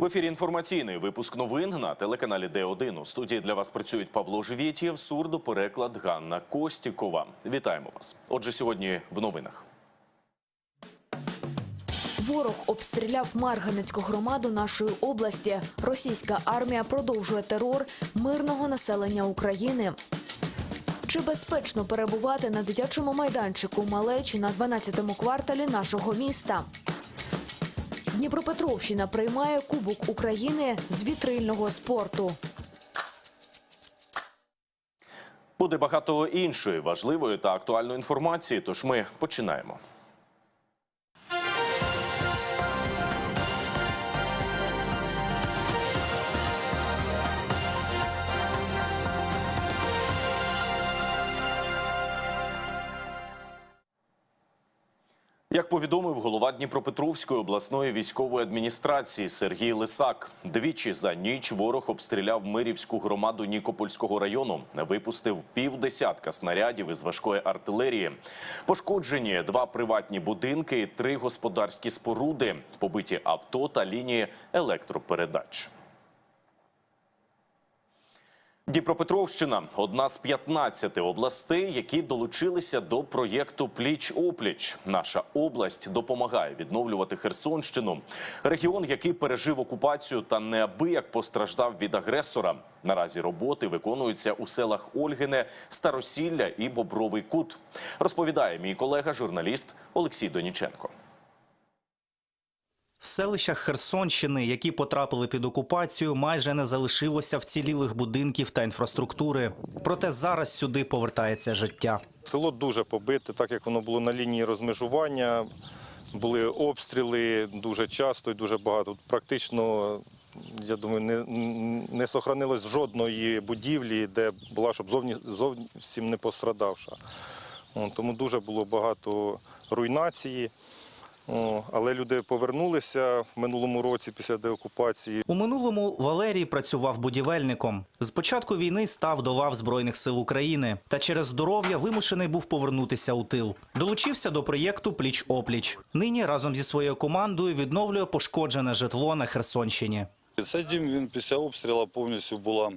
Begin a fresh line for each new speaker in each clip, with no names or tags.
В ефірі інформаційний випуск новин на телеканалі Д1. У студії для вас працюють Павло Живєтєв, сурдопереклад Ганна Костікова. Вітаємо вас. Отже, сьогодні в новинах.
Ворог обстріляв Марганецьку громаду нашої області. Російська армія продовжує терор мирного населення України. Чи безпечно перебувати на дитячому майданчику малечі на 12-му кварталі нашого міста? Дніпропетровщина приймає Кубок України з вітрильного спорту.
Буде багато іншої важливої та актуальної інформації. Тож ми починаємо. Як повідомив голова Дніпропетровської обласної військової адміністрації Сергій Лисак, двічі за ніч ворог обстріляв Мирівську громаду Нікопольського району, випустив півдесятка снарядів із важкої артилерії. Пошкоджені два приватні будинки, три господарські споруди, побиті авто та лінії електропередач. Дніпропетровщина одна з 15 областей, які долучилися до проєкту Пліч опліч. Наша область допомагає відновлювати Херсонщину, регіон, який пережив окупацію та неабияк постраждав від агресора. Наразі роботи виконуються у селах Ольгине, Старосілля і Бобровий Кут. Розповідає мій колега, журналіст Олексій Доніченко.
В селищах Херсонщини, які потрапили під окупацію, майже не залишилося вцілілих будинків та інфраструктури. Проте зараз сюди повертається життя.
Село дуже побите, так як воно було на лінії розмежування. Були обстріли дуже часто і дуже багато. Практично, я думаю, не, не сохранилось жодної будівлі, де була, щоб зовні, зовсім не пострадавша. Тому дуже було багато руйнації. Але люди повернулися в минулому році після деокупації.
У минулому Валерій працював будівельником. З початку війни став до лав Збройних сил України та через здоров'я вимушений був повернутися у тил. Долучився до проєкту Пліч опліч. Нині разом зі своєю командою відновлює пошкоджене житло на Херсонщині.
Цей дім він після обстрілу повністю була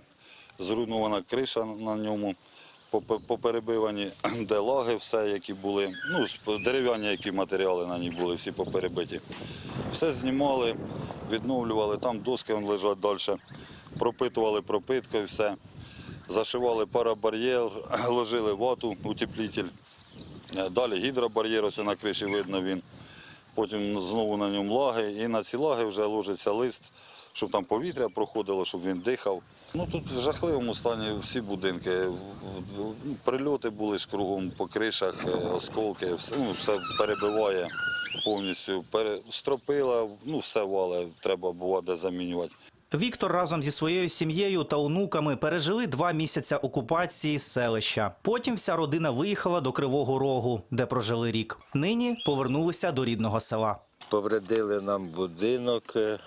зруйнована криша на ньому, поперебивані де лаги, все, які були, ну, дерев'яні, які матеріали на ній були, всі поперебиті. Все знімали, відновлювали, там доски лежать далі, пропитували пропиткою, все. Зашивали парабар'єр, ложили вату, утеплитель. Е, Далі гідробар'єр, ось на криші видно він. Потім знову на ньому лаги, і на ці лаги вже ложиться лист, щоб там повітря проходило, щоб він дихав. Ну тут в жахливому стані всі будинки. Прильоти були ж кругом по кришах, е, осколки, все, ну, все перебиває повністю. Стропила, ну все вале, треба бувати де замінювати.
Віктор разом зі своєю сім'єю та онуками пережили два місяця окупації селища. Потім вся родина виїхала до Кривого Рогу, де прожили рік. Нині повернулися до рідного села.
Повредили нам будинок.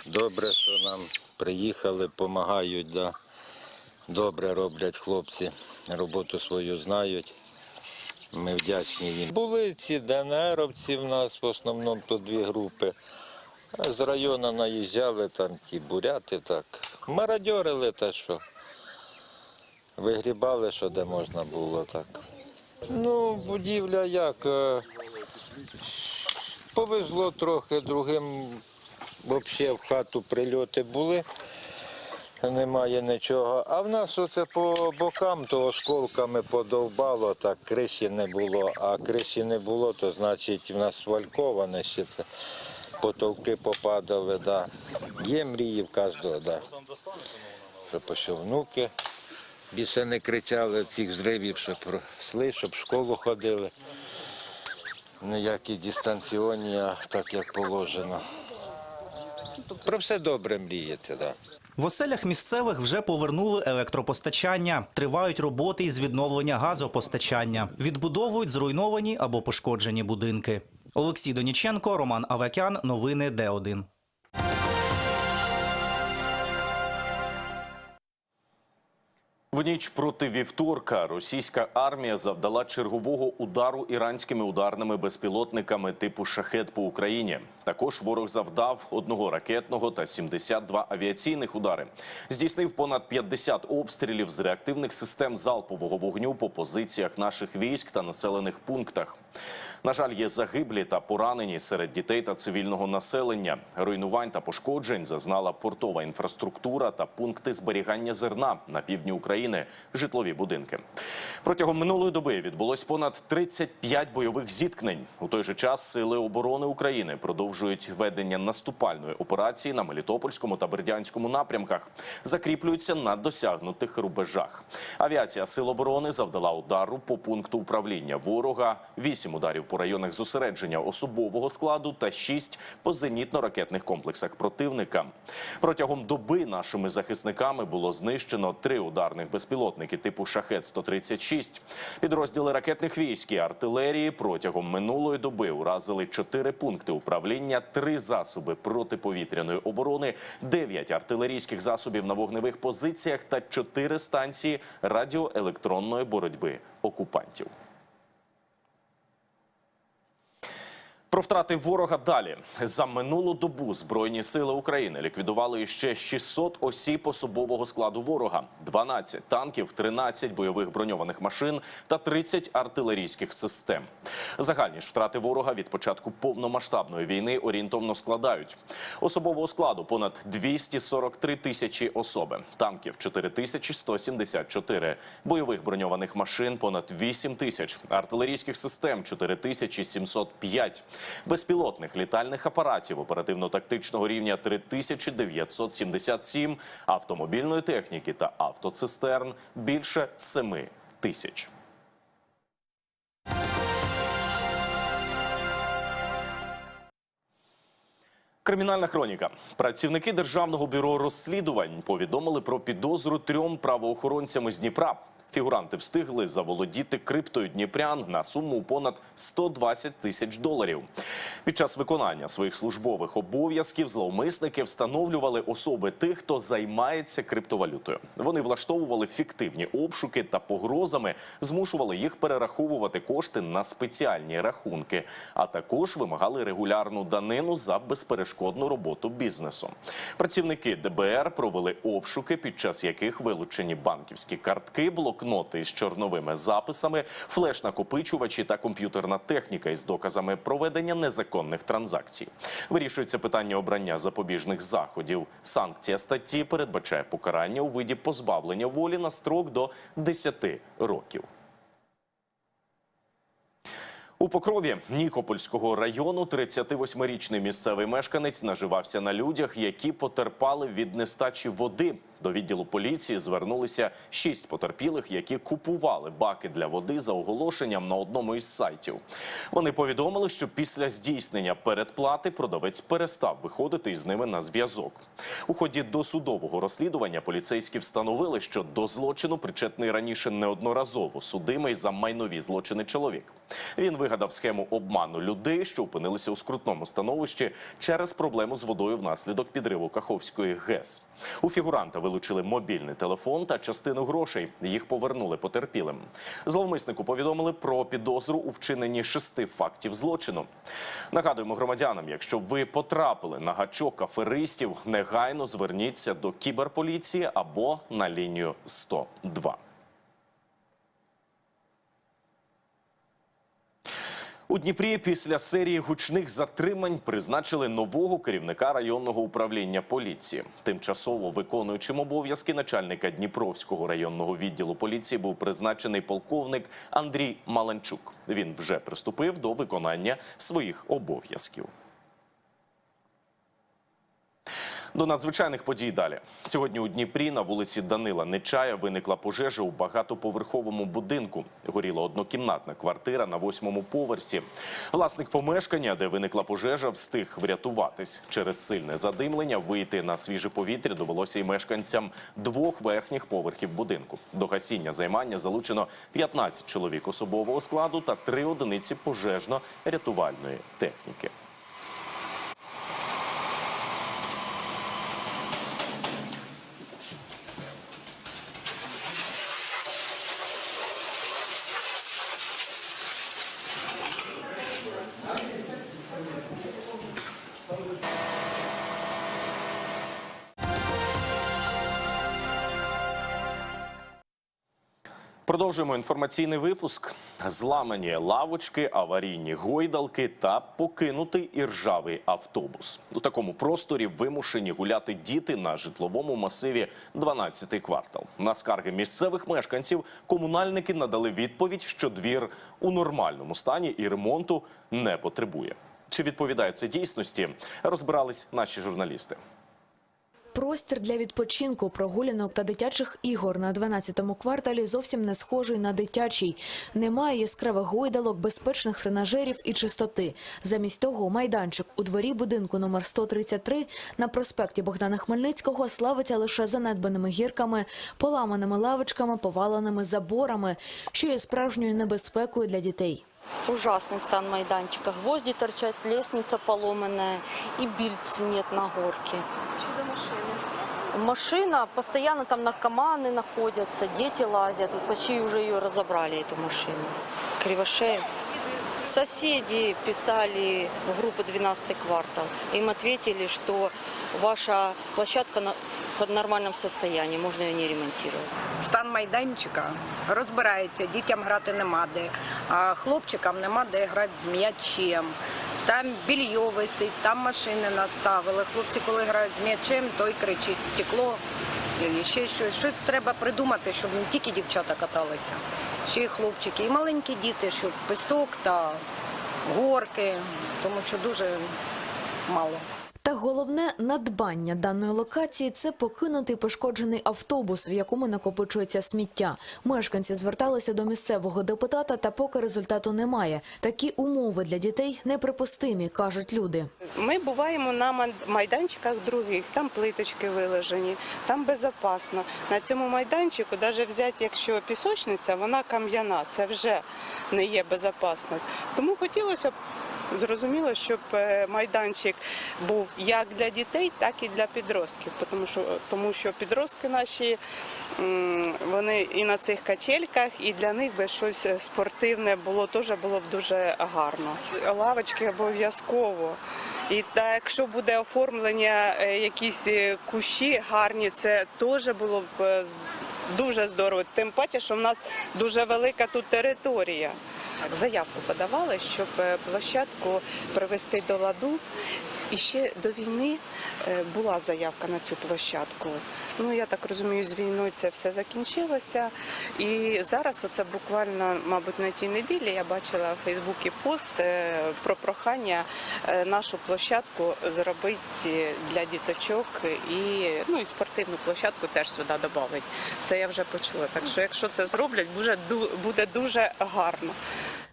Добре, що нам приїхали, допомагають. Да. Добре роблять хлопці, роботу свою знають. Ми вдячні їм. Були ці ДНРовці в нас, в основному то дві групи. З району наїжджали там ті буряти, так. Мародьорили те, що. Вигрібали, що де можна було так. Ну, будівля як. е, Повезло трохи, другим взагалі в хату прильоти були. Немає нічого. А в нас оце по бокам, то осколками подовбало, так криші не було. А криші не було, то значить в нас вальковане ще це. Потолки попадали, да. Є мрії в кожного, да. Щоб ось внуки більше не кричали цих зривів, щоб росли, щоб в школу ходили. Ніякі дистанціонні, а так як положено. Про все добре мрієте, так. Да.
В оселях місцевих вже повернули електропостачання. Тривають роботи із відновлення газопостачання. Відбудовують зруйновані або пошкоджені будинки. Олексій Доніченко, Роман Авакян. Новини Д1.
В ніч проти вівторка російська армія завдала чергового удару іранськими ударними безпілотниками типу шахет по Україні. Також ворог завдав одного ракетного та 72 авіаційних удари. Здійснив понад 50 обстрілів з реактивних систем залпового вогню по позиціях наших військ та населених пунктах. На жаль, є загиблі та поранені серед дітей та цивільного населення. Руйнувань та пошкоджень зазнала портова інфраструктура та пункти зберігання зерна на півдні України, житлові будинки. Протягом минулої доби відбулось понад 35 бойових зіткнень. У той же час сили оборони України продовжують ведення наступальної операції на Мелітопольському та Бердянському напрямках, закріплюються на досягнутих рубежах. Авіація сил оборони завдала удару по пункту управління ворога, 8 ударів по районах зосередження особового складу та 6 по зенітно-ракетних комплексах противника. Протягом доби нашими захисниками було знищено три ударних безпілотники типу Шахет-136. Підрозділи ракетних військ і артилерії протягом минулої доби уразили чотири пункти управління, три засоби протиповітряної оборони, дев'ять артилерійських засобів на вогневих позиціях та чотири станції радіоелектронної боротьби окупантів. Про втрати ворога далі. За минулу добу збройні сили України ліквідували ще 600 осіб особового складу ворога, 12 танків, 13 бойових броньованих машин та 30 артилерійських систем. Загальні ж втрати ворога від початку повномасштабної війни орієнтовно складають. Особового складу понад 243 тисячі особи, танків 4174, бойових броньованих машин понад 8 тисяч, артилерійських систем 4705, безпілотних літальних апаратів оперативно-тактичного рівня 3977, автомобільної техніки та автоцистерн більше 7 тисяч. Кримінальна хроніка. Працівники державного бюро розслідувань повідомили про підозру трьом правоохоронцям з Дніпра. Фігуранти встигли заволодіти криптою Дніпрян на суму понад 120 тисяч доларів. Під час виконання своїх службових обов'язків зловмисники встановлювали особи тих, хто займається криптовалютою. Вони влаштовували фіктивні обшуки та погрозами змушували їх перераховувати кошти на спеціальні рахунки, а також вимагали регулярну данину за безперешкодну роботу бізнесу. Працівники ДБР провели обшуки, під час яких вилучені банківські картки, блокноти із чорновими записами, флеш-накопичувачі та комп'ютерна техніка із доказами проведення незаконних транзакцій. Вирішується питання обрання запобіжних заходів. Санкція статті передбачає покарання у виді позбавлення волі на строк до 10 років. У Покрові Нікопольського району 38-річний місцевий мешканець наживався на людях, які потерпали від нестачі води. До відділу поліції звернулися шість потерпілих, які купували баки для води за оголошенням на одному із сайтів. Вони повідомили, що після здійснення передплати продавець перестав виходити із ними на зв'язок. У ході досудового розслідування поліцейські встановили, що до злочину причетний раніше неодноразово судимий за майнові злочини чоловік. Він вигадав схему обману людей, що опинилися у скрутному становищі через проблему з водою внаслідок підриву Каховської ГЕС. У фігуранта вилучили мобільний телефон та частину грошей. Їх повернули потерпілим. Зловмиснику повідомили про підозру у вчиненні шести фактів злочину. Нагадуємо громадянам, якщо ви потрапили на гачок аферистів, негайно зверніться до кіберполіції або на лінію 102. У Дніпрі після серії гучних затримань призначили нового керівника районного управління поліції. Тимчасово виконуючим обов'язки начальника Дніпровського районного відділу поліції був призначений полковник Андрій Маланчук. Він вже приступив до виконання своїх обов'язків. До надзвичайних подій далі. Сьогодні у Дніпрі на вулиці Данила Нечая виникла пожежа у багатоповерховому будинку. Горіла однокімнатна квартира на восьмому поверсі. Власник помешкання, де виникла пожежа, встиг врятуватись. Через сильне задимлення вийти на свіже повітря довелося й мешканцям двох верхніх поверхів будинку. До гасіння займання залучено 15 чоловік особового складу та три одиниці пожежно-рятувальної техніки. Продовжуємо інформаційний випуск. Зламані лавочки, аварійні гойдалки та покинутий іржавий автобус. У такому просторі вимушені гуляти діти на житловому масиві 12-й квартал. На скарги місцевих мешканців комунальники надали відповідь, що двір у нормальному стані і ремонту не потребує. Чи відповідає це дійсності? Розбирались наші журналісти.
Простір для відпочинку, прогулянок та дитячих ігор на 12-му кварталі зовсім не схожий на дитячий. Немає яскравих гойдалок, безпечних тренажерів і чистоти. Замість того, майданчик у дворі будинку номер 133 на проспекті Богдана Хмельницького славиться лише занедбаними гірками, поламаними лавочками, поваленими заборами, що є справжньою небезпекою для дітей.
Ужасный стан майданчика. Гвозди торчат, лестница поломанная и бильц нет на горке.
Что за машина?
Машина, постоянно там наркоманы находятся, дети лазят. Вот почти уже ее разобрали, эту машину. Кривошеев. Соседи писали в группу 12 квартал. Им ответили, что ваша площадка в нормальном состоянии, можно ее не ремонтировать.
Стан майданчика розбирається, дітям грати нема де, а хлопчикам нема де грати з м'ячем. Там більйо висить, там машини наставили. Хлопці, коли грають з м'ячем, той кричить стекло. І ще щось. Щось треба придумати, щоб не тільки дівчата каталися, ще й хлопчики, і маленькі діти, щоб пісок та горки, тому що дуже мало.
Та головне надбання даної локації це покинутий пошкоджений автобус, в якому накопичується сміття. Мешканці зверталися до місцевого депутата, та поки результату немає. Такі умови для дітей неприпустимі, кажуть люди.
Ми буваємо на майданчиках других, там плиточки виложені, там безпечно. На цьому майданчику, навіть взяти, якщо пісочниця, вона кам'яна, це вже не є безпечно. Тому хотілося б. Зрозуміло, щоб е, майданчик був як для дітей, так і для підростків, тому що, тому що підростки наші вони і на цих качельках, і для них би щось спортивне було теж було б дуже гарно. Лавочки обов'язково. І та якщо буде оформлення е, якісь е, кущі гарні, це теж було б е, дуже здорово. Тим паче, що в нас дуже велика тут територія. Заявку подавали, щоб е, площадку привести до ладу. І ще до війни е, була заявка на цю площадку. Ну я так розумію, з війною це все закінчилося. І зараз, оце буквально, мабуть, на тій неділі я бачила в Фейсбуці пост е, про прохання е, нашу площадку зробити для діточок і ну і спортивну площадку теж сюди додати. Це я вже почула. Так що, якщо це зроблять, буде дуже гарно.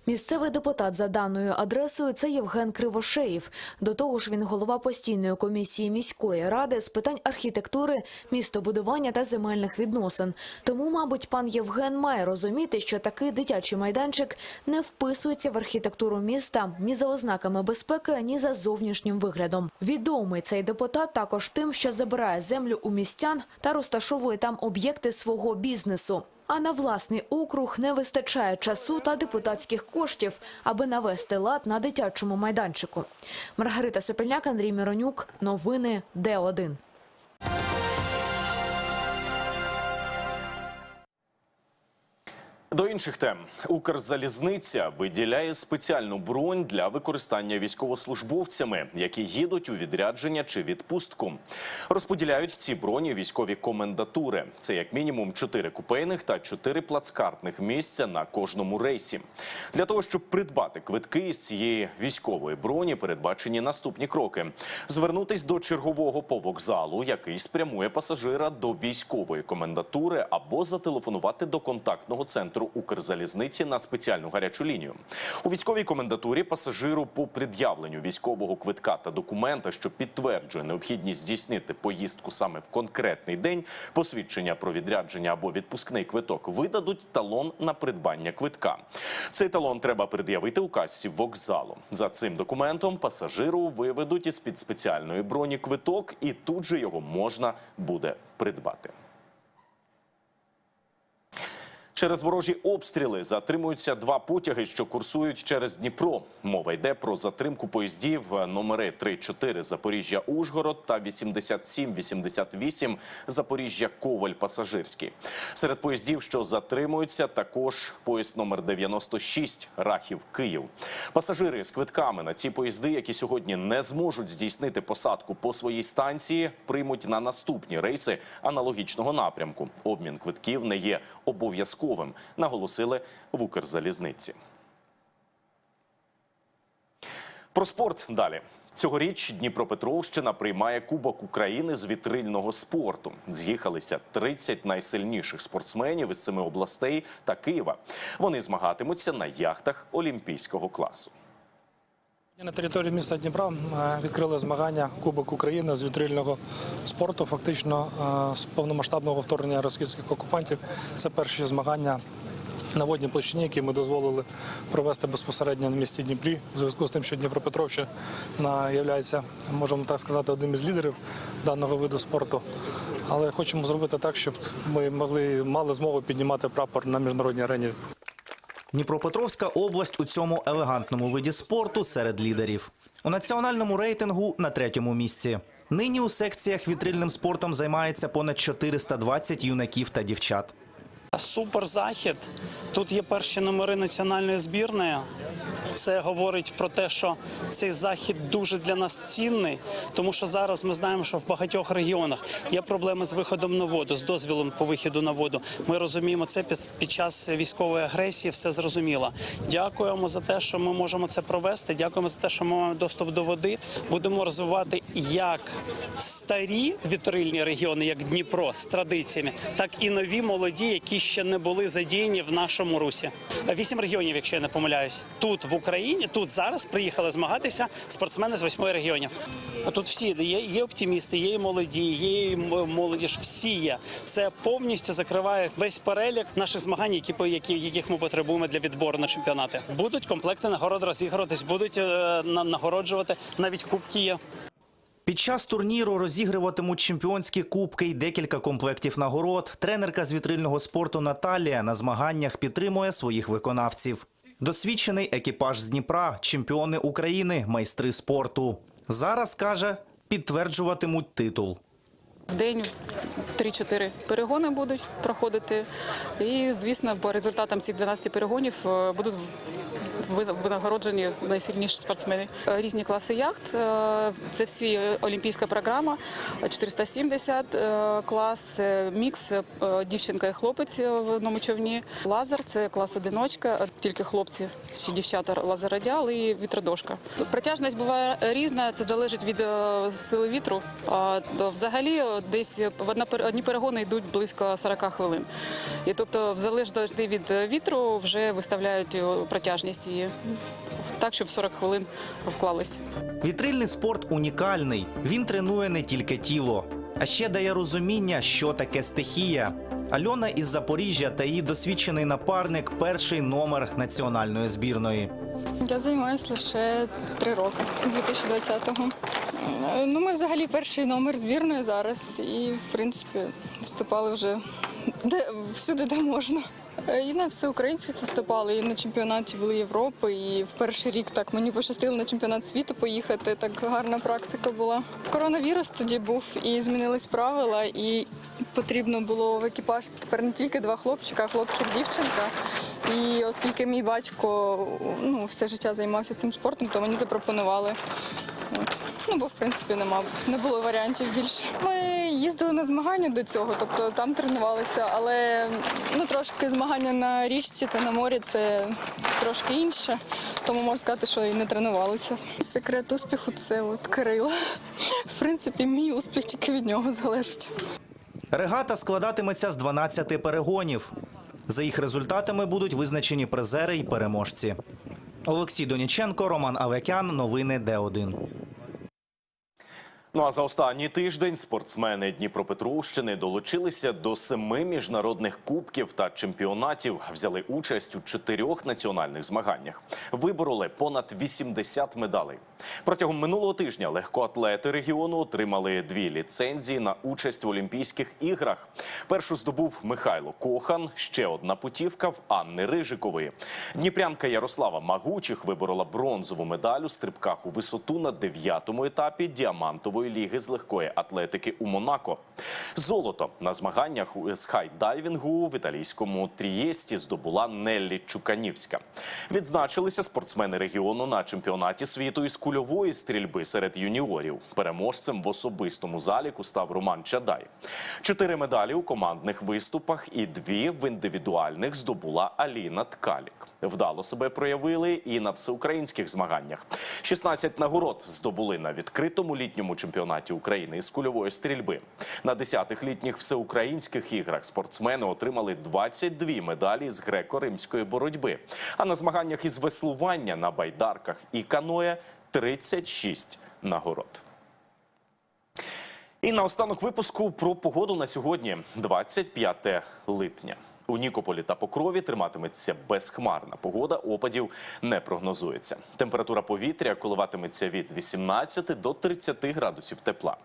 Місцевий депутат за даною адресою це Євген Кривошеєв. До того ж, він голова постійної комісії міської ради з питань архітектури, містобудування та земельних відносин. Тому, мабуть, пан Євген має розуміти, що такий дитячий майданчик не вписується в архітектуру міста ні за ознаками безпеки, ні за зовнішнім виглядом. Відомий цей депутат також тим, що забирає землю у містян та розташовує там об'єкти свого бізнесу. А на власний округ не вистачає часу та депутатських коштів, аби навести лад на дитячому майданчику. Маргарита Сопельняк, Андрій Миронюк. Новини Д1.
До інших тем Укрзалізниця виділяє спеціальну бронь для використання військовослужбовцями, які їдуть у відрядження чи відпустку. Розподіляють ці броні військові комендатури. Це як мінімум 4 купейних та 4 плацкартних місця на кожному рейсі. Для того щоб придбати квитки з цієї військової броні, передбачені наступні кроки: звернутись до чергового по вокзалу, який спрямує пасажира до військової комендатури, або зателефонувати до контактного центру Укрзалізниці на спеціальну гарячу лінію. У військовій комендатурі пасажиру по пред'явленню військового квитка та документа, що підтверджує необхідність здійснити поїздку саме в конкретний день, посвідчення про відрядження або відпускний квиток видадуть талон на придбання квитка. Цей талон треба пред'явити у касі вокзалу. За цим документом пасажиру виведуть із під спеціальної броні квиток, і тут же його можна буде придбати. Через ворожі обстріли затримуються два потяги, що курсують через Дніпро. Мова йде про затримку поїздів е, номери 3-4 Запоріжжя Ужгород та 87-88 Запоріжжя Коваль Пасажирський. Серед поїздів, що затримуються, також поїзд номер 96 Рахів Київ. Пасажири з квитками на ці поїзди, які сьогодні не зможуть здійснити посадку по своїй станції, приймуть на наступні рейси аналогічного напрямку. Обмін квитків не є обов'язковим, наголосили в Укрзалізниці. Про спорт далі. Цьогоріч Дніпропетровщина приймає Кубок України з вітрильного спорту. З'їхалися 30 найсильніших спортсменів із семи областей та Києва. Вони змагатимуться на яхтах олімпійського класу.
На території міста Дніпра е, відкрили змагання Кубок України з вітрильного спорту. Фактично е, з повномасштабного вторгнення російських окупантів. Це перші змагання на водній площині, які ми дозволили провести безпосередньо на місті Дніпрі. У зв'язку з тим, що Дніпропетровщина є, можемо так сказати, одним із лідерів даного виду спорту. Але хочемо зробити так, щоб ми могли мали змогу піднімати прапор на міжнародній арені.
Дніпропетровська область у цьому елегантному виді спорту серед лідерів. У національному рейтингу на третьому місці. Нині у секціях вітрильним спортом займається понад 420 юнаків та дівчат.
Супер захід. Тут є перші номери національної збірної. Це говорить про те, що цей захід дуже для нас цінний, тому що зараз ми знаємо, що в багатьох регіонах є проблеми з виходом на воду, з дозвілом по вихіду на воду. Ми розуміємо це під, час військової агресії. Все зрозуміло. Дякуємо за те, що ми можемо це провести. Дякуємо за те, що ми маємо доступ до води. Будемо розвивати як старі вітрильні регіони, як Дніпро, з традиціями, так і нові молоді, які ще не були задіяні в нашому русі. Вісім регіонів, якщо я не помиляюсь, тут в Україні, тут зараз приїхали змагатися спортсмени з восьми регіонів. Тут всі є, є оптимісти, є і молоді, є і молодіж. Всі є. Це повністю закриває весь перелік наших змагань, які які яких ми потребуємо для відбору на чемпіонати. Будуть комплекти нагород розігруватись, будуть е, на- нагороджувати. Навіть кубки є.
Під час турніру розігруватимуть чемпіонські кубки й декілька комплектів нагород. Тренерка з вітрильного спорту Наталія на змаганнях підтримує своїх виконавців. Досвідчений екіпаж з Дніпра, чемпіони України, майстри спорту. Зараз каже, підтверджуватимуть титул.
В день 3-4 перегони будуть проходити. І, звісно, по результатам цих 12 перегонів е, будуть винагороджені найсильніші спортсмени. Е, Різні класи яхт. е, Це всі олімпійська програма. 470 е, клас, мікс, дівчинка і хлопець в одному човні. Лазер це клас одиночка, тільки хлопці чи дівчата лазеродіал і вітродошка. Протяжність буває різна, це залежить від сили вітру. Взагалі десь одні перегони йдуть близько 40 хвилин. І тобто, в залежності від вітру, вже виставляють протяжність її так, щоб 40 хвилин вклались.
Вітрильний спорт унікальний. Він тренує не тільки тіло, а ще дає розуміння, що таке стихія. Альона із Запоріжжя та її досвідчений напарник перший номер національної збірної.
Я займаюся лише три роки, з 2020-го. Е, Ну, ми взагалі перший номер збірної зараз і, в принципі, виступали вже де, всюди, де можна. Е, І на всеукраїнських виступали, і на чемпіонаті були Європи. І в перший рік так мені пощастило на чемпіонат світу поїхати. Так гарна практика була. Коронавірус тоді був і змінились правила, і потрібно було в екіпаж тепер не тільки два хлопчика, а хлопчик-дівчинка. І оскільки мій батько ну, все життя займався цим спортом, то мені запропонували. Ну, бо в принципі нема, не було варіантів більше. Ми їздили на змагання до цього, тобто там тренувалися, але ну, трошки змагання на річці та на морі це трошки інше, тому можна сказати, що і не тренувалися. Секрет успіху це от Кирило. В принципі, мій успіх тільки від нього залежить.
Регата складатиметься з 12 перегонів. За їх результатами будуть визначені призери й переможці. Олексій Доніченко, Роман Авекян. Новини Д1.
Ну а за останній тиждень спортсмени Дніпропетровщини долучилися до семи міжнародних кубків та чемпіонатів. Взяли участь у чотирьох національних змаганнях. Вибороли понад 80 медалей. Протягом минулого тижня легкоатлети регіону отримали дві ліцензії на участь в Олімпійських іграх. Першу здобув Михайло Кохан, ще одна путівка в Анни Рижикової. Дніпрянка Ярослава Магучих виборола бронзову медаль у стрибках у висоту на дев'ятому етапі діамантової ліги з легкої атлетики у Монако. Золото на змаганнях з хайдайвінгу в італійському Трієсті здобула Неллі Чуканівська. Відзначилися спортсмени регіону на чемпіонаті світу із кульової стрільби серед юніорів. Переможцем в особистому заліку став Роман Чадай. Чотири медалі у командних виступах і дві в індивідуальних здобула Аліна Ткалік. Вдало себе проявили і на всеукраїнських змаганнях. 16 нагород здобули на відкритому літньому чемпіонаті України із кульової стрільби. На 10-х літніх всеукраїнських іграх спортсмени отримали 22 медалі з греко-римської боротьби. А на змаганнях із веслування на байдарках і каноє 36 нагород. І наостанок випуску про погоду на сьогодні, 25 липня. У Нікополі та Покрові триматиметься безхмарна погода, опадів не прогнозується. Температура повітря коливатиметься від 18 до 30 градусів тепла.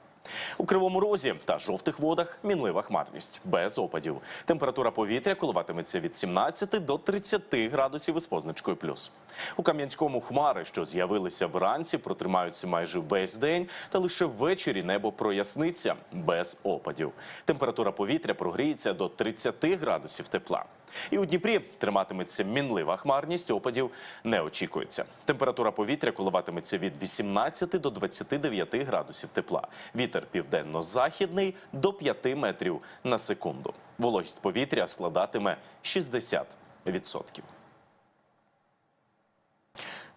У Кривому Розі та жовтих водах мінлива хмарність без опадів. Температура повітря коливатиметься від 17 до 30 градусів із позначкою плюс. У Кам'янському хмари, що з'явилися вранці, протримаються майже весь день, та лише ввечері небо проясниться без опадів. Температура повітря прогріється до 30 градусів тепла. І у Дніпрі триматиметься мінлива хмарність, опадів не очікується. Температура повітря коливатиметься від 18 до 29 градусів тепла. Вітер південно-західний до 5 метрів на секунду. Вологість повітря складатиме 60%.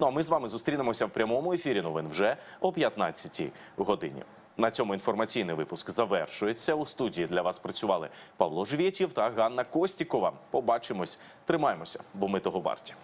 Ну а ми з вами зустрінемося в прямому ефірі новин вже о 15 годині. На цьому інформаційний випуск завершується. У студії для вас працювали Павло Жвєтів та Ганна Костікова. Побачимось, тримаємося, бо ми того варті.